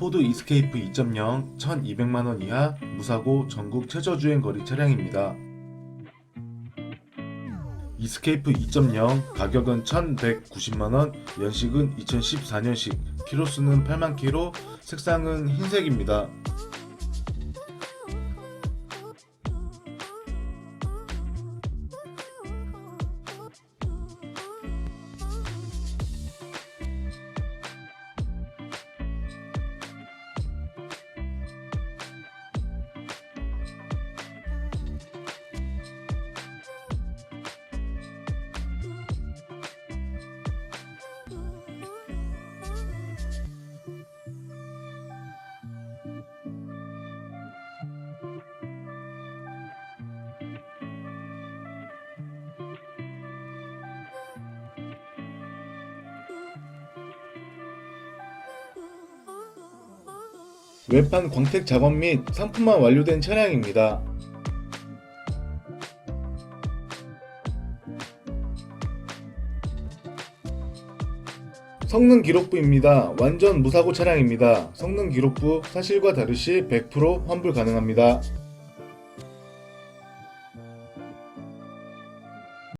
포드 이스케이프 2.0 1200만원 이하 무사고 전국 최저주행 거리 차량입니다. 이스케이프 2.0 가격은 1190만원, 연식은 2014년식, 키로수는 8만 키로, 색상은 흰색입니다. 외판 광택 작업 및 상품화 완료된 차량입니다. 성능 기록부입니다. 완전 무사고 차량입니다. 성능 기록부 사실과 다르시 100% 환불 가능합니다.